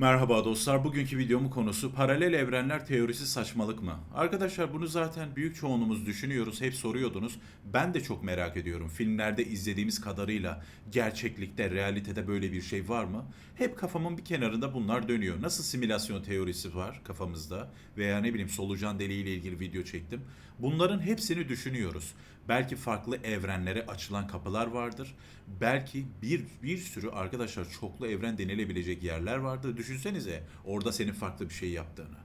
Merhaba dostlar. Bugünkü videomun konusu paralel evrenler teorisi saçmalık mı? Arkadaşlar bunu zaten büyük çoğunluğumuz düşünüyoruz. Hep soruyordunuz. Ben de çok merak ediyorum. Filmlerde izlediğimiz kadarıyla gerçeklikte, realitede böyle bir şey var mı? Hep kafamın bir kenarında bunlar dönüyor. Nasıl simülasyon teorisi var kafamızda veya ne bileyim solucan deliği ile ilgili video çektim. Bunların hepsini düşünüyoruz. Belki farklı evrenlere açılan kapılar vardır. Belki bir bir sürü arkadaşlar çoklu evren denilebilecek yerler vardır. Düşünsenize orada senin farklı bir şey yaptığını.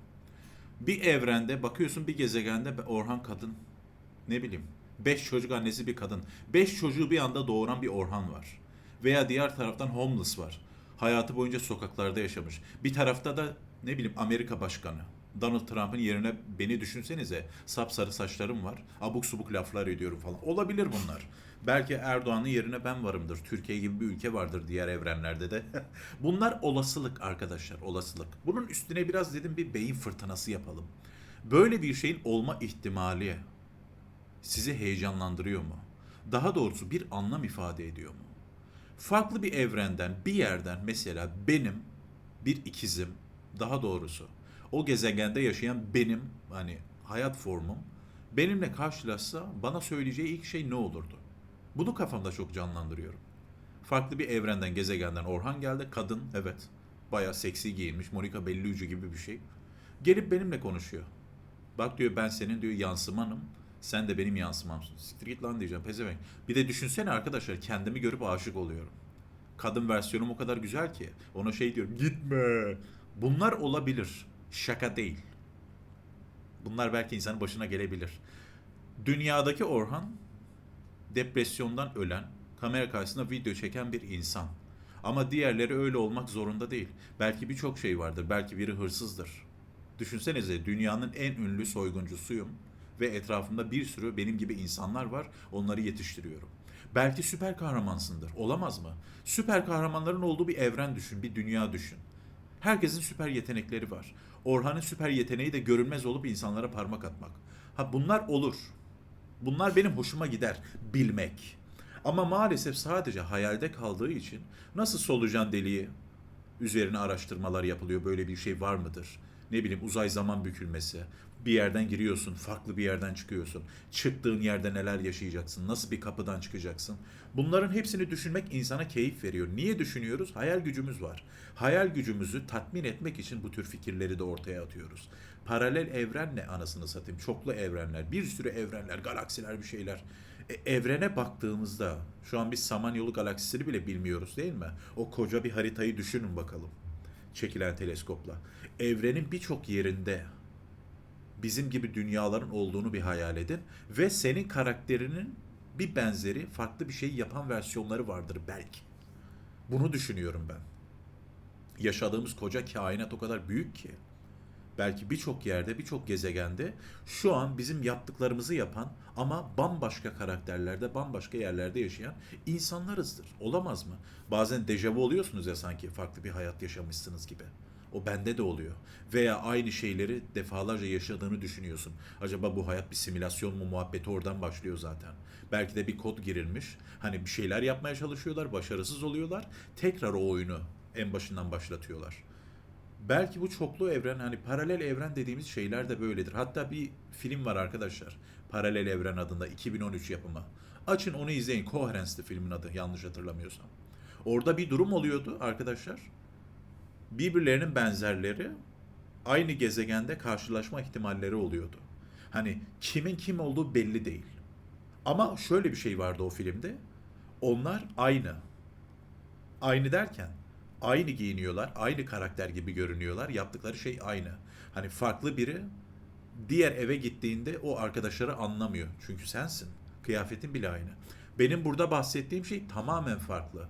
Bir evrende bakıyorsun bir gezegende Orhan kadın ne bileyim beş çocuk annesi bir kadın. Beş çocuğu bir anda doğuran bir Orhan var. Veya diğer taraftan homeless var. Hayatı boyunca sokaklarda yaşamış. Bir tarafta da ne bileyim Amerika başkanı. Donald Trump'ın yerine beni düşünsenize. Sapsarı saçlarım var. Abuk subuk laflar ediyorum falan. Olabilir bunlar. Belki Erdoğan'ın yerine ben varımdır. Türkiye gibi bir ülke vardır diğer evrenlerde de. bunlar olasılık arkadaşlar, olasılık. Bunun üstüne biraz dedim bir beyin fırtınası yapalım. Böyle bir şeyin olma ihtimali sizi heyecanlandırıyor mu? Daha doğrusu bir anlam ifade ediyor mu? Farklı bir evrenden, bir yerden mesela benim bir ikizim, daha doğrusu o gezegende yaşayan benim hani hayat formum benimle karşılaşsa bana söyleyeceği ilk şey ne olurdu? Bunu kafamda çok canlandırıyorum. Farklı bir evrenden, gezegenden Orhan geldi. Kadın, evet. Bayağı seksi giyinmiş. Monica Bellucci gibi bir şey. Gelip benimle konuşuyor. Bak diyor ben senin diyor yansımanım. Sen de benim yansımamsın. Siktir git lan diyeceğim pezevenk. Bir de düşünsene arkadaşlar kendimi görüp aşık oluyorum. Kadın versiyonum o kadar güzel ki. Ona şey diyorum gitme. Bunlar olabilir. Şaka değil. Bunlar belki insanın başına gelebilir. Dünyadaki Orhan depresyondan ölen, kamera karşısında video çeken bir insan. Ama diğerleri öyle olmak zorunda değil. Belki birçok şey vardır. Belki biri hırsızdır. Düşünsenize dünyanın en ünlü soyguncusuyum ve etrafımda bir sürü benim gibi insanlar var. Onları yetiştiriyorum. Belki süper kahramansındır. Olamaz mı? Süper kahramanların olduğu bir evren düşün, bir dünya düşün. Herkesin süper yetenekleri var. Orhan'ın süper yeteneği de görünmez olup insanlara parmak atmak. Ha bunlar olur. Bunlar benim hoşuma gider bilmek. Ama maalesef sadece hayalde kaldığı için nasıl solucan deliği üzerine araştırmalar yapılıyor böyle bir şey var mıdır? Ne bileyim uzay zaman bükülmesi. Bir yerden giriyorsun, farklı bir yerden çıkıyorsun. Çıktığın yerde neler yaşayacaksın? Nasıl bir kapıdan çıkacaksın? Bunların hepsini düşünmek insana keyif veriyor. Niye düşünüyoruz? Hayal gücümüz var. Hayal gücümüzü tatmin etmek için bu tür fikirleri de ortaya atıyoruz. Paralel evren ne anasını satayım? Çoklu evrenler, bir sürü evrenler, galaksiler bir şeyler. E, evrene baktığımızda şu an biz Samanyolu galaksisini bile bilmiyoruz değil mi? O koca bir haritayı düşünün bakalım. Çekilen teleskopla. Evrenin birçok yerinde bizim gibi dünyaların olduğunu bir hayal edin ve senin karakterinin bir benzeri farklı bir şey yapan versiyonları vardır belki. Bunu düşünüyorum ben. Yaşadığımız koca kainat o kadar büyük ki belki birçok yerde, birçok gezegende şu an bizim yaptıklarımızı yapan ama bambaşka karakterlerde, bambaşka yerlerde yaşayan insanlarızdır. Olamaz mı? Bazen dejavu oluyorsunuz ya sanki farklı bir hayat yaşamışsınız gibi. O bende de oluyor. Veya aynı şeyleri defalarca yaşadığını düşünüyorsun. Acaba bu hayat bir simülasyon mu muhabbeti oradan başlıyor zaten. Belki de bir kod girilmiş. Hani bir şeyler yapmaya çalışıyorlar, başarısız oluyorlar. Tekrar o oyunu en başından başlatıyorlar. Belki bu çoklu evren hani paralel evren dediğimiz şeyler de böyledir. Hatta bir film var arkadaşlar. Paralel Evren adında 2013 yapımı. Açın onu izleyin. Coherence'di filmin adı yanlış hatırlamıyorsam. Orada bir durum oluyordu arkadaşlar. Birbirlerinin benzerleri aynı gezegende karşılaşma ihtimalleri oluyordu. Hani kimin kim olduğu belli değil. Ama şöyle bir şey vardı o filmde. Onlar aynı. Aynı derken aynı giyiniyorlar, aynı karakter gibi görünüyorlar. Yaptıkları şey aynı. Hani farklı biri diğer eve gittiğinde o arkadaşları anlamıyor. Çünkü sensin. Kıyafetin bile aynı. Benim burada bahsettiğim şey tamamen farklı.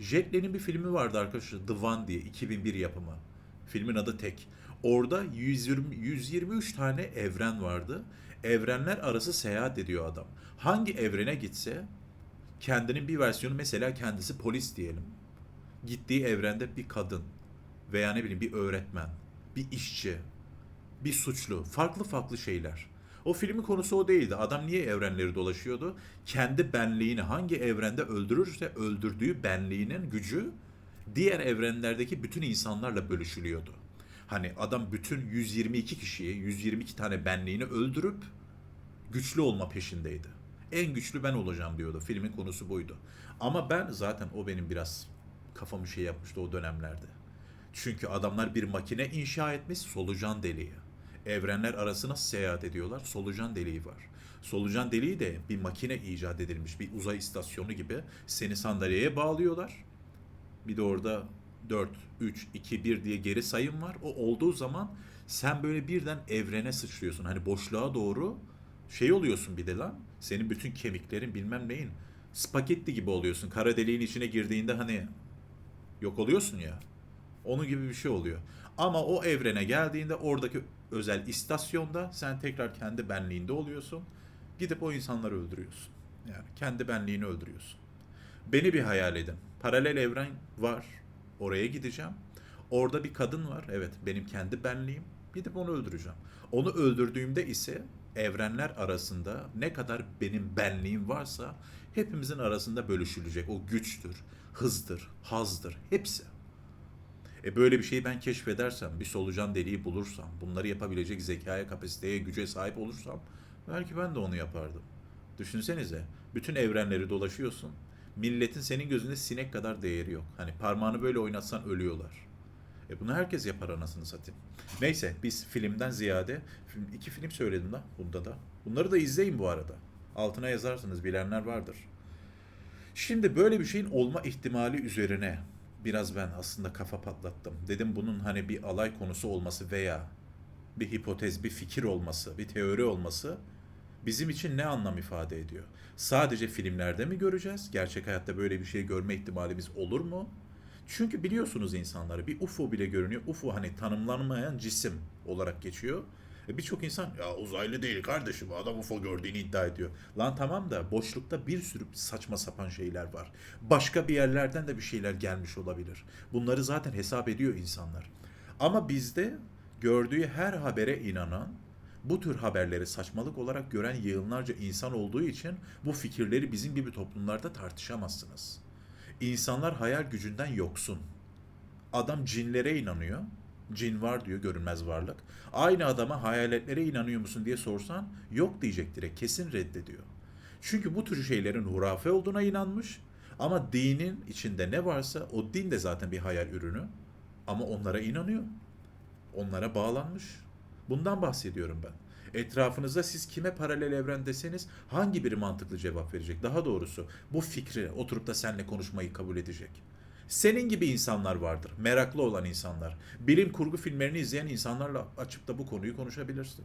Jet Li'nin bir filmi vardı arkadaşlar. The One diye 2001 yapımı. Filmin adı tek. Orada 120, 123 tane evren vardı. Evrenler arası seyahat ediyor adam. Hangi evrene gitse kendinin bir versiyonu mesela kendisi polis diyelim gittiği evrende bir kadın veya ne bileyim bir öğretmen, bir işçi, bir suçlu, farklı farklı şeyler. O filmin konusu o değildi. Adam niye evrenleri dolaşıyordu? Kendi benliğini hangi evrende öldürürse öldürdüğü benliğinin gücü diğer evrenlerdeki bütün insanlarla bölüşülüyordu. Hani adam bütün 122 kişiyi, 122 tane benliğini öldürüp güçlü olma peşindeydi. En güçlü ben olacağım diyordu. Filmin konusu buydu. Ama ben zaten o benim biraz kafamı şey yapmıştı o dönemlerde. Çünkü adamlar bir makine inşa etmiş solucan deliği. Evrenler arası nasıl seyahat ediyorlar? Solucan deliği var. Solucan deliği de bir makine icat edilmiş. Bir uzay istasyonu gibi. Seni sandalyeye bağlıyorlar. Bir de orada 4, 3, 2, 1 diye geri sayım var. O olduğu zaman sen böyle birden evrene sıçrıyorsun. Hani boşluğa doğru şey oluyorsun bir de lan. Senin bütün kemiklerin bilmem neyin spagetti gibi oluyorsun. Kara deliğin içine girdiğinde hani yok oluyorsun ya. Onun gibi bir şey oluyor. Ama o evrene geldiğinde oradaki özel istasyonda sen tekrar kendi benliğinde oluyorsun. Gidip o insanları öldürüyorsun. Yani kendi benliğini öldürüyorsun. Beni bir hayal edin. Paralel evren var. Oraya gideceğim. Orada bir kadın var. Evet benim kendi benliğim. Gidip onu öldüreceğim. Onu öldürdüğümde ise evrenler arasında ne kadar benim benliğim varsa hepimizin arasında bölüşülecek. O güçtür, hızdır, hazdır, hepsi. E böyle bir şeyi ben keşfedersem, bir solucan deliği bulursam, bunları yapabilecek zekaya, kapasiteye, güce sahip olursam belki ben de onu yapardım. Düşünsenize, bütün evrenleri dolaşıyorsun. Milletin senin gözünde sinek kadar değeri yok. Hani parmağını böyle oynatsan ölüyorlar. E bunu herkes yapar anasını satayım. Neyse biz filmden ziyade iki film söyledim da bunda da. Bunları da izleyin bu arada. Altına yazarsınız bilenler vardır. Şimdi böyle bir şeyin olma ihtimali üzerine biraz ben aslında kafa patlattım. Dedim bunun hani bir alay konusu olması veya bir hipotez, bir fikir olması, bir teori olması bizim için ne anlam ifade ediyor? Sadece filmlerde mi göreceğiz? Gerçek hayatta böyle bir şey görme ihtimalimiz olur mu? Çünkü biliyorsunuz insanları bir UFO bile görünüyor. UFO hani tanımlanmayan cisim olarak geçiyor. E Birçok insan ya uzaylı değil kardeşim adam UFO gördüğünü iddia ediyor. Lan tamam da boşlukta bir sürü saçma sapan şeyler var. Başka bir yerlerden de bir şeyler gelmiş olabilir. Bunları zaten hesap ediyor insanlar. Ama bizde gördüğü her habere inanan, bu tür haberleri saçmalık olarak gören yığınlarca insan olduğu için bu fikirleri bizim gibi toplumlarda tartışamazsınız. İnsanlar hayal gücünden yoksun. Adam cinlere inanıyor. Cin var diyor görünmez varlık. Aynı adama hayaletlere inanıyor musun diye sorsan yok diyecek direkt kesin reddediyor. Çünkü bu tür şeylerin hurafe olduğuna inanmış ama dinin içinde ne varsa o din de zaten bir hayal ürünü ama onlara inanıyor. Onlara bağlanmış. Bundan bahsediyorum ben. Etrafınızda siz kime paralel evren deseniz hangi biri mantıklı cevap verecek? Daha doğrusu bu fikri oturup da seninle konuşmayı kabul edecek. Senin gibi insanlar vardır. Meraklı olan insanlar. Bilim kurgu filmlerini izleyen insanlarla açıp da bu konuyu konuşabilirsin.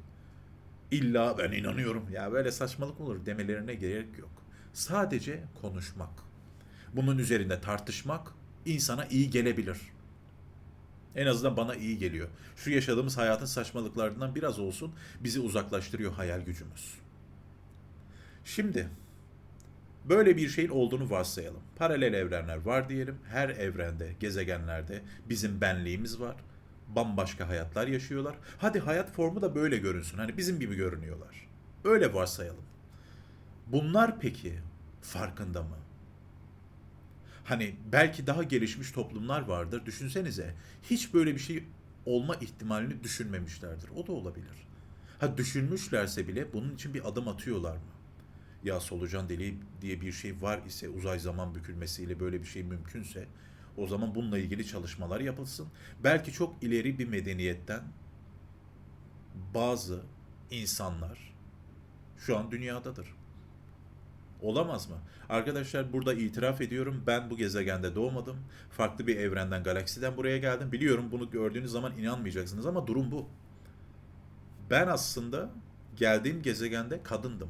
İlla ben inanıyorum. Ya böyle saçmalık olur demelerine gerek yok. Sadece konuşmak. Bunun üzerinde tartışmak insana iyi gelebilir. En azından bana iyi geliyor. Şu yaşadığımız hayatın saçmalıklarından biraz olsun bizi uzaklaştırıyor hayal gücümüz. Şimdi böyle bir şeyin olduğunu varsayalım. Paralel evrenler var diyelim. Her evrende, gezegenlerde bizim benliğimiz var. Bambaşka hayatlar yaşıyorlar. Hadi hayat formu da böyle görünsün. Hani bizim gibi görünüyorlar. Öyle varsayalım. Bunlar peki farkında mı? Hani belki daha gelişmiş toplumlar vardır. Düşünsenize hiç böyle bir şey olma ihtimalini düşünmemişlerdir. O da olabilir. Ha düşünmüşlerse bile bunun için bir adım atıyorlar mı? Ya solucan deliği diye bir şey var ise uzay zaman bükülmesiyle böyle bir şey mümkünse o zaman bununla ilgili çalışmalar yapılsın. Belki çok ileri bir medeniyetten bazı insanlar şu an dünyadadır. Olamaz mı? Arkadaşlar burada itiraf ediyorum. Ben bu gezegende doğmadım. Farklı bir evrenden, galaksiden buraya geldim. Biliyorum bunu gördüğünüz zaman inanmayacaksınız ama durum bu. Ben aslında geldiğim gezegende kadındım.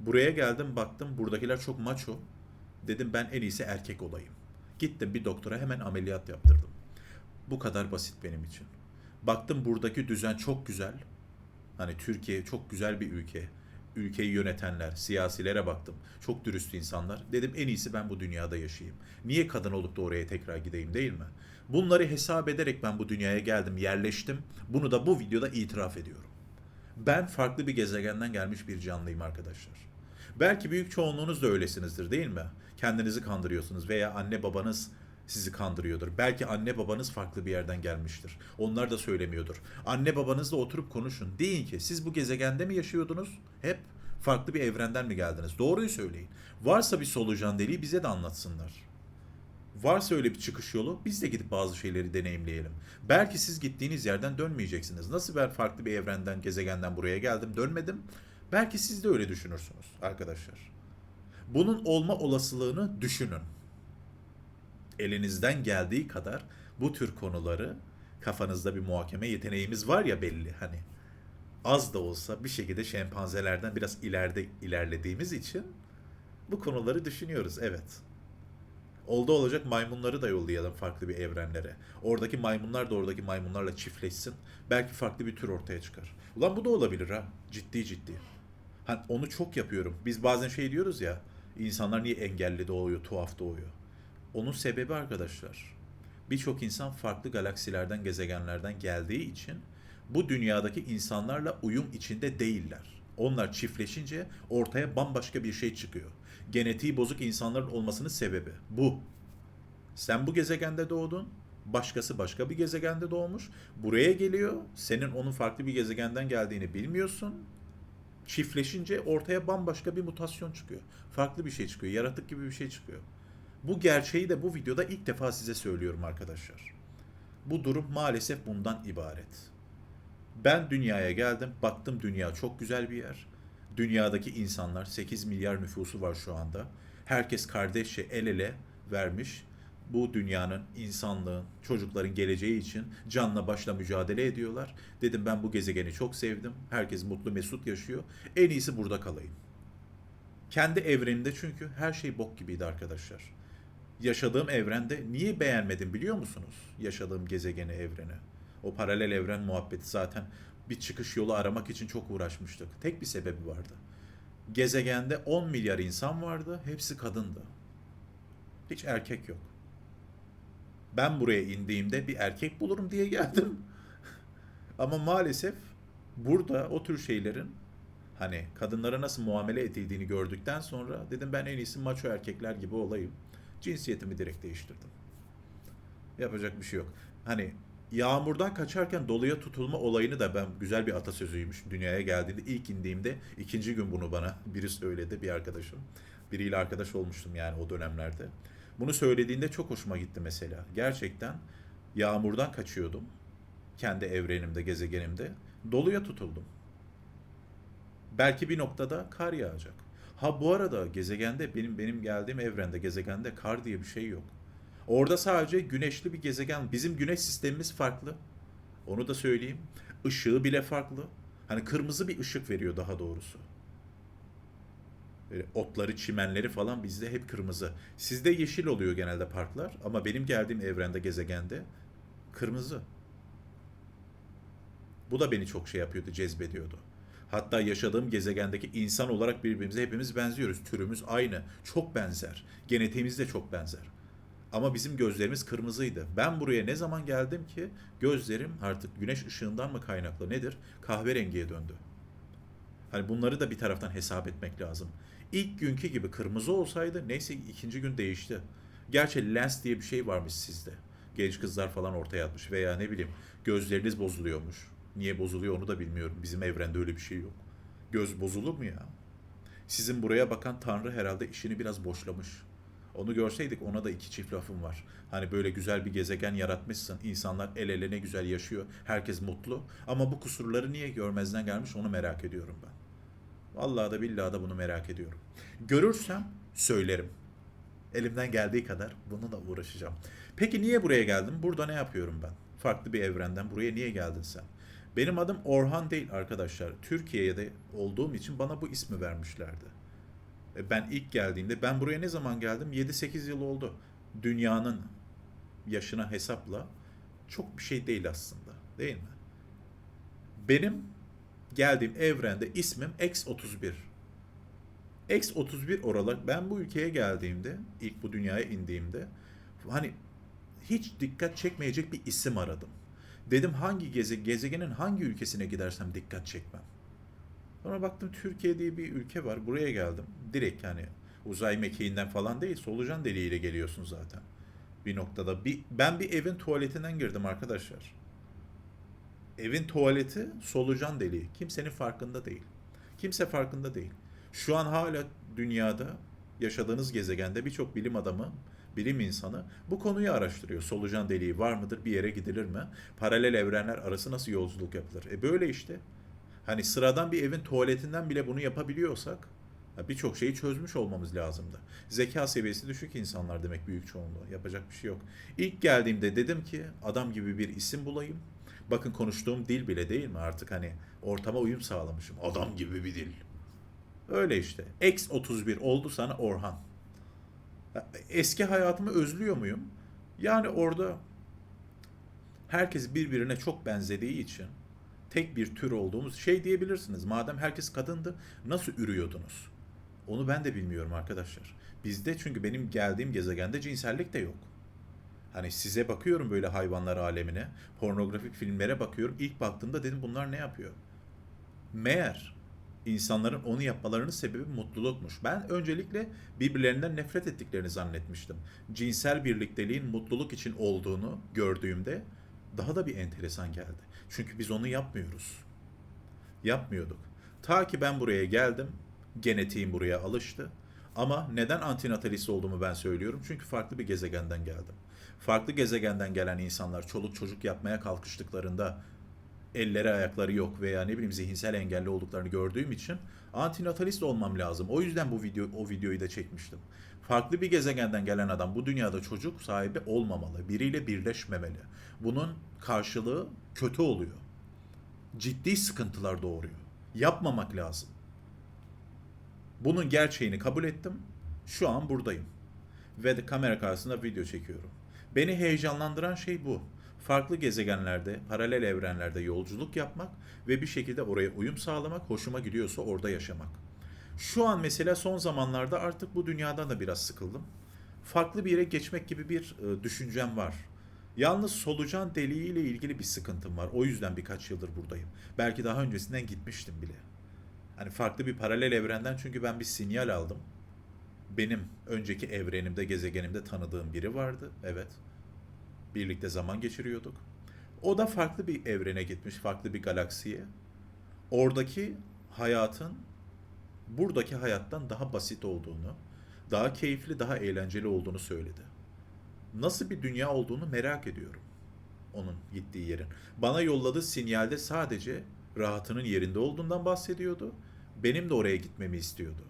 Buraya geldim baktım buradakiler çok maço. Dedim ben en iyisi erkek olayım. Gittim bir doktora hemen ameliyat yaptırdım. Bu kadar basit benim için. Baktım buradaki düzen çok güzel. Hani Türkiye çok güzel bir ülke ülkeyi yönetenler, siyasilere baktım. Çok dürüst insanlar. Dedim en iyisi ben bu dünyada yaşayayım. Niye kadın olup da oraya tekrar gideyim değil mi? Bunları hesap ederek ben bu dünyaya geldim, yerleştim. Bunu da bu videoda itiraf ediyorum. Ben farklı bir gezegenden gelmiş bir canlıyım arkadaşlar. Belki büyük çoğunluğunuz da öylesinizdir değil mi? Kendinizi kandırıyorsunuz veya anne babanız sizi kandırıyordur. Belki anne babanız farklı bir yerden gelmiştir. Onlar da söylemiyordur. Anne babanızla oturup konuşun. Deyin ki siz bu gezegende mi yaşıyordunuz? Hep farklı bir evrenden mi geldiniz? Doğruyu söyleyin. Varsa bir solucan deliği bize de anlatsınlar. Varsa öyle bir çıkış yolu biz de gidip bazı şeyleri deneyimleyelim. Belki siz gittiğiniz yerden dönmeyeceksiniz. Nasıl ben farklı bir evrenden, gezegenden buraya geldim, dönmedim? Belki siz de öyle düşünürsünüz arkadaşlar. Bunun olma olasılığını düşünün. Elinizden geldiği kadar bu tür konuları kafanızda bir muhakeme yeteneğimiz var ya belli hani. Az da olsa bir şekilde şempanzelerden biraz ileride ilerlediğimiz için bu konuları düşünüyoruz evet. Oldu olacak maymunları da yollayalım farklı bir evrenlere. Oradaki maymunlar da oradaki maymunlarla çiftleşsin. Belki farklı bir tür ortaya çıkar. Ulan bu da olabilir ha. Ciddi ciddi. Hani onu çok yapıyorum. Biz bazen şey diyoruz ya. insanlar niye engelli doğuyor, tuhaf doğuyor. Onun sebebi arkadaşlar. Birçok insan farklı galaksilerden, gezegenlerden geldiği için bu dünyadaki insanlarla uyum içinde değiller. Onlar çiftleşince ortaya bambaşka bir şey çıkıyor. Genetiği bozuk insanların olmasının sebebi bu. Sen bu gezegende doğdun, başkası başka bir gezegende doğmuş. Buraya geliyor, senin onun farklı bir gezegenden geldiğini bilmiyorsun. Çiftleşince ortaya bambaşka bir mutasyon çıkıyor. Farklı bir şey çıkıyor, yaratık gibi bir şey çıkıyor. Bu gerçeği de bu videoda ilk defa size söylüyorum arkadaşlar. Bu durum maalesef bundan ibaret. Ben dünyaya geldim, baktım dünya çok güzel bir yer. Dünyadaki insanlar 8 milyar nüfusu var şu anda. Herkes kardeşçe el ele vermiş. Bu dünyanın, insanlığın, çocukların geleceği için canla başla mücadele ediyorlar. Dedim ben bu gezegeni çok sevdim. Herkes mutlu mesut yaşıyor. En iyisi burada kalayım. Kendi evreninde çünkü her şey bok gibiydi arkadaşlar. Yaşadığım evrende niye beğenmedim biliyor musunuz? Yaşadığım gezegeni, evreni. O paralel evren muhabbeti zaten bir çıkış yolu aramak için çok uğraşmıştık. Tek bir sebebi vardı. Gezegende 10 milyar insan vardı, hepsi kadındı. Hiç erkek yok. Ben buraya indiğimde bir erkek bulurum diye geldim. Ama maalesef burada o tür şeylerin hani kadınlara nasıl muamele edildiğini gördükten sonra dedim ben en iyisi maço erkekler gibi olayım. Cinsiyetimi direkt değiştirdim. Yapacak bir şey yok. Hani yağmurdan kaçarken doluya tutulma olayını da ben güzel bir atasözüymüş dünyaya geldiğinde ilk indiğimde ikinci gün bunu bana biri söyledi bir arkadaşım. Biriyle arkadaş olmuştum yani o dönemlerde. Bunu söylediğinde çok hoşuma gitti mesela. Gerçekten yağmurdan kaçıyordum. Kendi evrenimde, gezegenimde. Doluya tutuldum. Belki bir noktada kar yağacak. Ha bu arada gezegende benim benim geldiğim evrende gezegende kar diye bir şey yok. Orada sadece güneşli bir gezegen. Bizim güneş sistemimiz farklı. Onu da söyleyeyim. Işığı bile farklı. Hani kırmızı bir ışık veriyor daha doğrusu. Otları, çimenleri falan bizde hep kırmızı. Sizde yeşil oluyor genelde parklar ama benim geldiğim evrende, gezegende kırmızı. Bu da beni çok şey yapıyordu, cezbediyordu. Hatta yaşadığım gezegendeki insan olarak birbirimize hepimiz benziyoruz. Türümüz aynı. Çok benzer. Genetiğimiz de çok benzer. Ama bizim gözlerimiz kırmızıydı. Ben buraya ne zaman geldim ki gözlerim artık güneş ışığından mı kaynaklı nedir? Kahverengiye döndü. Hani bunları da bir taraftan hesap etmek lazım. İlk günkü gibi kırmızı olsaydı neyse ikinci gün değişti. Gerçi lens diye bir şey varmış sizde. Genç kızlar falan ortaya atmış veya ne bileyim gözleriniz bozuluyormuş. Niye bozuluyor onu da bilmiyorum. Bizim evrende öyle bir şey yok. Göz bozulur mu ya? Sizin buraya bakan Tanrı herhalde işini biraz boşlamış. Onu görseydik ona da iki çift lafım var. Hani böyle güzel bir gezegen yaratmışsın. İnsanlar el ele ne güzel yaşıyor. Herkes mutlu. Ama bu kusurları niye görmezden gelmiş onu merak ediyorum ben. Vallahi da billahi da bunu merak ediyorum. Görürsem söylerim. Elimden geldiği kadar bununla uğraşacağım. Peki niye buraya geldim? Burada ne yapıyorum ben? Farklı bir evrenden buraya niye geldin sen? Benim adım Orhan değil arkadaşlar. Türkiye'de olduğum için bana bu ismi vermişlerdi. E, Ben ilk geldiğimde, ben buraya ne zaman geldim? 7-8 yıl oldu. Dünyanın yaşına hesapla çok bir şey değil aslında. Değil mi? Benim geldiğim evrende ismim X31. X31 oralar ben bu ülkeye geldiğimde, ilk bu dünyaya indiğimde hani hiç dikkat çekmeyecek bir isim aradım. Dedim hangi geze, gezegenin hangi ülkesine gidersem dikkat çekmem. Sonra baktım Türkiye diye bir ülke var. Buraya geldim. Direkt yani uzay mekiğinden falan değil, solucan deliğiyle geliyorsun zaten. bir noktada. Bir, ben bir evin tuvaletinden girdim arkadaşlar. Evin tuvaleti solucan deliği. Kimsenin farkında değil. Kimse farkında değil. Şu an hala dünyada yaşadığınız gezegende birçok bilim adamı, bilim insanı bu konuyu araştırıyor. Solucan deliği var mıdır? Bir yere gidilir mi? Paralel evrenler arası nasıl yolculuk yapılır? E böyle işte. Hani sıradan bir evin tuvaletinden bile bunu yapabiliyorsak ya birçok şeyi çözmüş olmamız lazımdı. Zeka seviyesi düşük insanlar demek büyük çoğunluğu. Yapacak bir şey yok. İlk geldiğimde dedim ki adam gibi bir isim bulayım. Bakın konuştuğum dil bile değil mi artık hani ortama uyum sağlamışım. Adam gibi bir dil. Öyle işte. X31 oldu sana Orhan. Eski hayatımı özlüyor muyum? Yani orada herkes birbirine çok benzediği için tek bir tür olduğumuz şey diyebilirsiniz. Madem herkes kadındı nasıl ürüyordunuz? Onu ben de bilmiyorum arkadaşlar. Bizde çünkü benim geldiğim gezegende cinsellik de yok. Hani size bakıyorum böyle hayvanlar alemine, pornografik filmlere bakıyorum. İlk baktığımda dedim bunlar ne yapıyor? Meğer insanların onu yapmalarının sebebi mutlulukmuş. Ben öncelikle birbirlerinden nefret ettiklerini zannetmiştim. Cinsel birlikteliğin mutluluk için olduğunu gördüğümde daha da bir enteresan geldi. Çünkü biz onu yapmıyoruz. Yapmıyorduk. Ta ki ben buraya geldim, genetiğim buraya alıştı. Ama neden antinatalist olduğumu ben söylüyorum. Çünkü farklı bir gezegenden geldim. Farklı gezegenden gelen insanlar çoluk çocuk yapmaya kalkıştıklarında elleri ayakları yok veya ne bileyim zihinsel engelli olduklarını gördüğüm için antinatalist olmam lazım. O yüzden bu video o videoyu da çekmiştim. Farklı bir gezegenden gelen adam bu dünyada çocuk sahibi olmamalı. Biriyle birleşmemeli. Bunun karşılığı kötü oluyor. Ciddi sıkıntılar doğuruyor. Yapmamak lazım. Bunun gerçeğini kabul ettim. Şu an buradayım. Ve kamera karşısında video çekiyorum. Beni heyecanlandıran şey bu. Farklı gezegenlerde, paralel evrenlerde yolculuk yapmak ve bir şekilde oraya uyum sağlamak, hoşuma gidiyorsa orada yaşamak. Şu an mesela son zamanlarda artık bu dünyadan da biraz sıkıldım. Farklı bir yere geçmek gibi bir e, düşüncem var. Yalnız solucan deliği ile ilgili bir sıkıntım var. O yüzden birkaç yıldır buradayım. Belki daha öncesinden gitmiştim bile. Hani farklı bir paralel evrenden çünkü ben bir sinyal aldım. Benim önceki evrenimde, gezegenimde tanıdığım biri vardı. Evet. Birlikte zaman geçiriyorduk. O da farklı bir evrene gitmiş, farklı bir galaksiye. Oradaki hayatın buradaki hayattan daha basit olduğunu, daha keyifli, daha eğlenceli olduğunu söyledi. Nasıl bir dünya olduğunu merak ediyorum. Onun gittiği yerin. Bana yolladığı sinyalde sadece rahatının yerinde olduğundan bahsediyordu. Benim de oraya gitmemi istiyordu.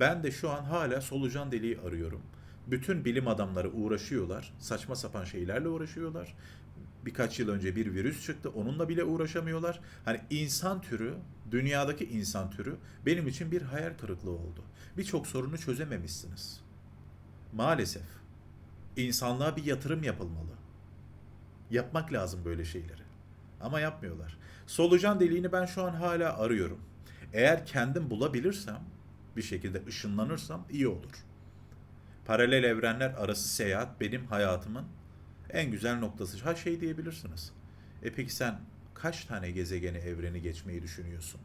Ben de şu an hala solucan deliği arıyorum. Bütün bilim adamları uğraşıyorlar. Saçma sapan şeylerle uğraşıyorlar. Birkaç yıl önce bir virüs çıktı. Onunla bile uğraşamıyorlar. Hani insan türü, dünyadaki insan türü benim için bir hayal kırıklığı oldu. Birçok sorunu çözememişsiniz. Maalesef. İnsanlığa bir yatırım yapılmalı. Yapmak lazım böyle şeyleri. Ama yapmıyorlar. Solucan deliğini ben şu an hala arıyorum. Eğer kendim bulabilirsem, bir şekilde ışınlanırsam iyi olur. Paralel evrenler arası seyahat benim hayatımın en güzel noktası. Ha şey diyebilirsiniz. E peki sen kaç tane gezegeni, evreni geçmeyi düşünüyorsun?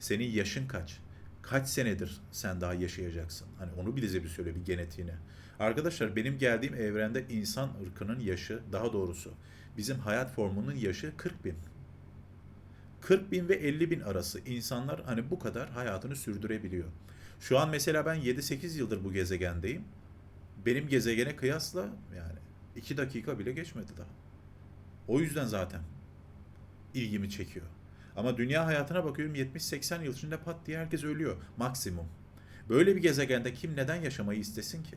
Senin yaşın kaç? Kaç senedir sen daha yaşayacaksın? Hani onu bize bir söyle bir genetiğini. Arkadaşlar benim geldiğim evrende insan ırkının yaşı, daha doğrusu bizim hayat formunun yaşı 40 bin. 40 bin ve 50 bin arası insanlar hani bu kadar hayatını sürdürebiliyor. Şu an mesela ben 7-8 yıldır bu gezegendeyim. Benim gezegene kıyasla yani 2 dakika bile geçmedi daha. O yüzden zaten ilgimi çekiyor. Ama dünya hayatına bakıyorum 70-80 yıl içinde pat diye herkes ölüyor maksimum. Böyle bir gezegende kim neden yaşamayı istesin ki?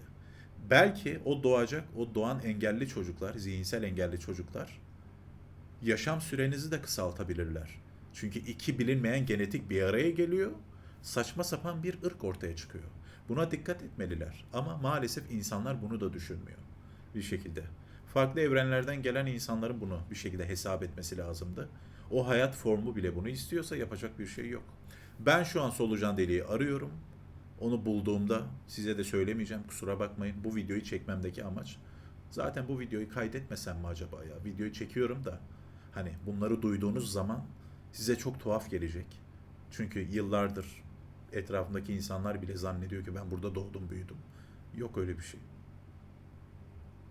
Belki o doğacak, o doğan engelli çocuklar, zihinsel engelli çocuklar yaşam sürenizi de kısaltabilirler. Çünkü iki bilinmeyen genetik bir araya geliyor, saçma sapan bir ırk ortaya çıkıyor. Buna dikkat etmeliler ama maalesef insanlar bunu da düşünmüyor bir şekilde. Farklı evrenlerden gelen insanların bunu bir şekilde hesap etmesi lazımdı. O hayat formu bile bunu istiyorsa yapacak bir şey yok. Ben şu an solucan deliği arıyorum. Onu bulduğumda size de söylemeyeceğim kusura bakmayın. Bu videoyu çekmemdeki amaç zaten bu videoyu kaydetmesem mi acaba ya? Videoyu çekiyorum da hani bunları duyduğunuz zaman size çok tuhaf gelecek. Çünkü yıllardır etrafındaki insanlar bile zannediyor ki ben burada doğdum büyüdüm. Yok öyle bir şey.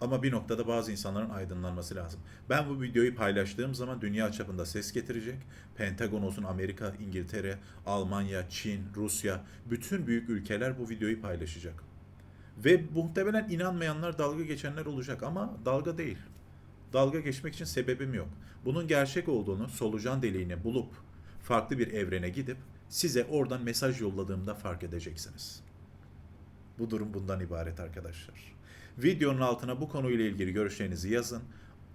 Ama bir noktada bazı insanların aydınlanması lazım. Ben bu videoyu paylaştığım zaman dünya çapında ses getirecek. Pentagon olsun Amerika, İngiltere, Almanya, Çin, Rusya, bütün büyük ülkeler bu videoyu paylaşacak. Ve muhtemelen inanmayanlar dalga geçenler olacak ama dalga değil. Dalga geçmek için sebebim yok. Bunun gerçek olduğunu solucan deliğini bulup farklı bir evrene gidip size oradan mesaj yolladığımda fark edeceksiniz. Bu durum bundan ibaret arkadaşlar. Videonun altına bu konuyla ilgili görüşlerinizi yazın.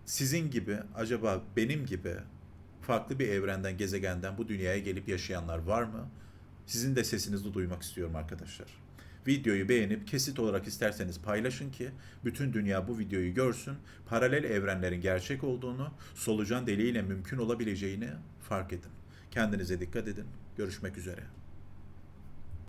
Sizin gibi acaba benim gibi farklı bir evrenden, gezegenden bu dünyaya gelip yaşayanlar var mı? Sizin de sesinizi duymak istiyorum arkadaşlar. Videoyu beğenip kesit olarak isterseniz paylaşın ki bütün dünya bu videoyu görsün. Paralel evrenlerin gerçek olduğunu, solucan deliğiyle mümkün olabileceğini fark edin. Kendinize dikkat edin. Görüşmek üzere.